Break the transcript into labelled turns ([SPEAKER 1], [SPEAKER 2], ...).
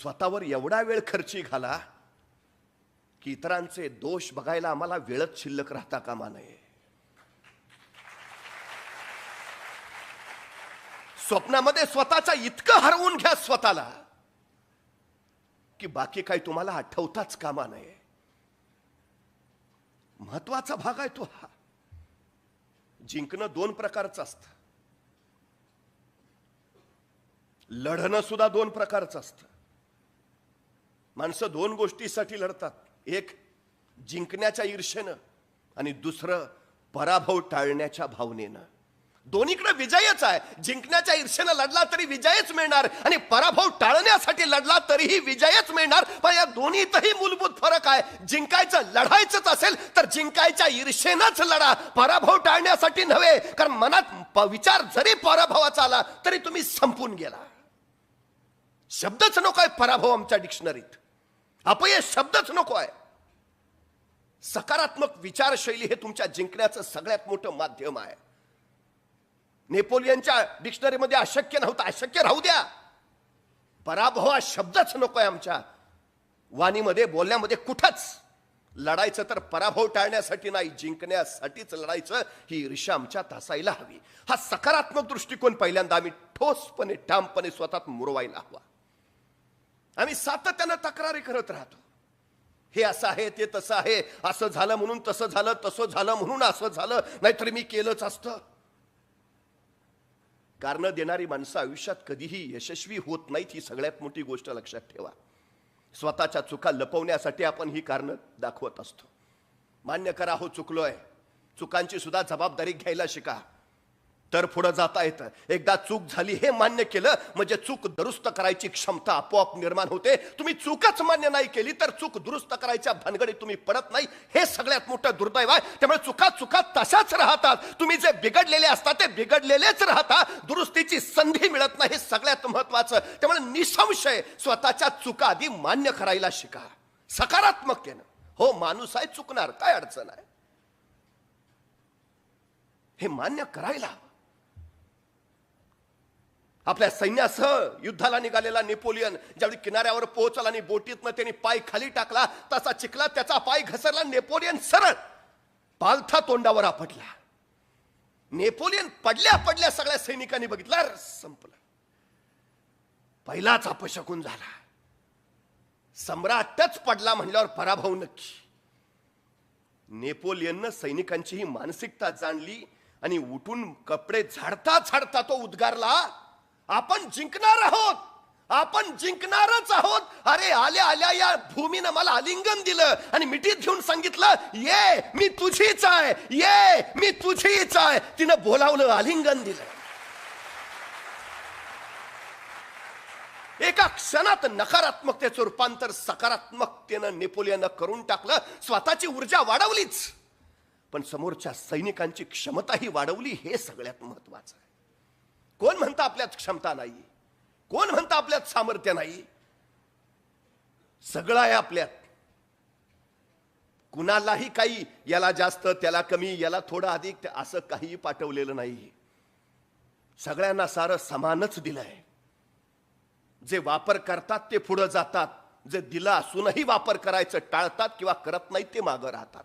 [SPEAKER 1] स्वतःवर एवढा वेळ खर्ची घाला की इतरांचे दोष बघायला आम्हाला वेळच शिल्लक राहता कामा नये. स्वप्नामध्ये स्वतःचा इतकं हरवून घ्या स्वतःला की बाकी काही तुम्हाला आठवताच कामा नये. महत्त्वाचा भाग आहे तो हा. जिंकणं दोन प्रकारचं असतं. लढणं सुद्धा दोन प्रकारचं असतं. माणसं दोन गोष्टीसाठी लढतात. एक जिंकण्याच्या ईर्षेनं आणि दुसरं पराभव टाळण्याच्या भावनेनं. दोन्हीकडे विजयच आहे. जिंकण्याच्या ईर्षेनं लढला तरी विजयच मिळणार आणि पराभव टाळण्यासाठी लढला तरीही विजयच मिळणार. पण या दोन्हीतही मूलभूत फरक आहे. जिंकायचं लढायचंच असेल तर जिंकायच्या ईर्षेनंच लढा. पराभव टाळण्यासाठी नव्हे कारण मनात विचार जरी पराभवाचा आला तरी तुम्ही संपून गेला. शब्दच नको आहे पराभव आमच्या डिक्शनरीत. अपयश शब्दच नको आहे सकारात्मक विचारशैली हे तुमच्या जिंकण्याचं सगळ्यात मोठं माध्यम आहे. नेपोलियनच्या डिक्शनरीमध्ये अशक्य नव्हतं अशक्य राहू द्या. पराभव हा शब्दच नको आहे आमच्या वाणीमध्ये बोलण्यामध्ये कुठंच. लढायचं तर पराभव टाळण्यासाठी नाही जिंकण्यासाठीच लढायचं ही ईर्षा आमच्यात असायला हवी. हा सकारात्मक दृष्टिकोन पहिल्यांदा आम्ही ठोसपणे ठामपणे स्वतःत मुरवायला हवा. आम्ही सातत्यानं तक्रारी करत राहतो. हे असं आहे ते तसं आहे असं झालं म्हणून तसं झालं तसं झालं म्हणून असं झालं नाहीतर मी केलंच असतं. कारण देणारी माणसं आयुष्यात कधीही यशस्वी होत नाहीत ही सगळ्यात मोठी गोष्ट लक्षात ठेवा. स्वतःच्या चुका लपवण्यासाठी आपण ही कारण दाखवत असतो. मान्य करा हो चुकलोय. चुकांची सुद्धा जबाबदारी घ्यायला शिका. तर पुढं जाता येतं. एकदा चूक झाली हे मान्य केलं म्हणजे चूक दुरुस्त करायची क्षमता आपोआप निर्माण होते. तुम्ही चूकच मान्य नाही केली तर चूक दुरुस्त करायच्या भानगडीत तुम्ही पडत नाही. हे सगळ्यात मोठं दुर्दैव आहे. त्यामुळे चुका चुका तशाच राहतात. तुम्ही जे बिघडलेले असतात ते बिघडलेलेच राहतात. दुरुस्तीची संधी मिळत नाही हे सगळ्यात महत्वाचं त्यामुळे निसंशय स्वतःच्या चुका आधी मान्य करायला शिका. सकारात्मकतेनं हो माणूस आहे चुकणार. काय अडचण आहे? हे मान्य करायला हवं. आपल्या सैन्यासह युद्धाला निघालेला नेपोलियन ज्यावेळी किनाऱ्यावर पोहोचला आणि बोटीतनं त्यांनी पाय खाली टाकला तसा चिखला त्याचा पाय घसरला नेपोलियन सरळ पालथा तोंडावर आपटला. नेपोलियन पडल्या पडल्या सगळ्या सैनिकांनी बघितला संपलं. पहिलाच अपशकून झाला. सम्राटच पडला म्हणल्यावर पराभव नक्की. नेपोलियननं सैनिकांची ही मानसिकता जाणली आणि उठून कपडे झाडता झाडता तो उद्गारला आपण जिंकणार आहोत. आपण जिंकणारच आहोत. अरे आल्या आल्या या भूमीनं मला आलिंगन दिलं आणि मिठीत घेऊन सांगितलं ये मी तुझीच आहे. ये मी तुझीच आहे. तिनं बोलावलं आलिंगन दिलं. एका क्षणात नकारात्मकतेचं रूपांतर सकारात्मकतेनं नेपोलियन करून टाकलं. स्वतःची ऊर्जा वाढवलीच. पण समोरच्या सैनिकांची क्षमताही वाढवली हे सगळ्यात महत्वाचं आहे. कोण म्हणतं आपल्यात क्षमता नाही? कोण म्हणतं आपल्यात सामर्थ्य नाही? सगळं आहे आपल्यात. कुणालाही काही याला जास्त त्याला कमी याला थोडं अधिक ते असं काहीही पाठवलेलं नाही. सगळ्यांना सारं समानच दिलंय. जे वापर करतात ते पुढं जातात. जे दिलं असूनही वापर करायचं टाळतात किंवा करत नाहीत ते मागं राहतात.